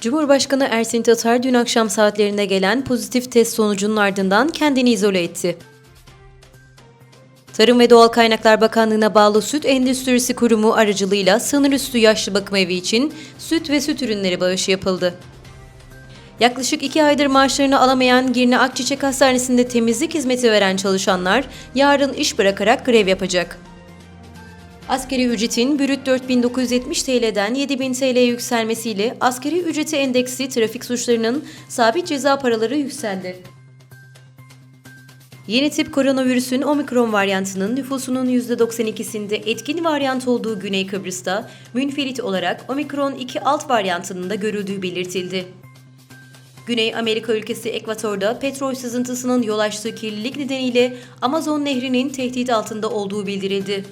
Cumhurbaşkanı Ersin Tatar dün akşam saatlerinde gelen pozitif test sonucunun ardından kendini izole etti. Tarım ve Doğal Kaynaklar Bakanlığı'na bağlı Süt Endüstrisi Kurumu aracılığıyla sınır üstü yaşlı bakım evi için süt ve süt ürünleri bağışı yapıldı. Yaklaşık iki aydır maaşlarını alamayan Girne Akçiçek Hastanesi'nde temizlik hizmeti veren çalışanlar yarın iş bırakarak grev yapacak. Askeri ücretin brüt 4970 TL'den 7000 TL'ye yükselmesiyle askeri ücreti endeksi trafik suçlarının sabit ceza paraları yükseldi. Yeni tip koronavirüsün omikron varyantının nüfusunun %92'sinde etkin varyant olduğu Güney Kıbrıs'ta münferit olarak omikron 2 alt varyantının da görüldüğü belirtildi. Güney Amerika ülkesi Ekvator'da petrol sızıntısının yol açtığı kirlilik nedeniyle Amazon Nehri'nin tehdit altında olduğu bildirildi.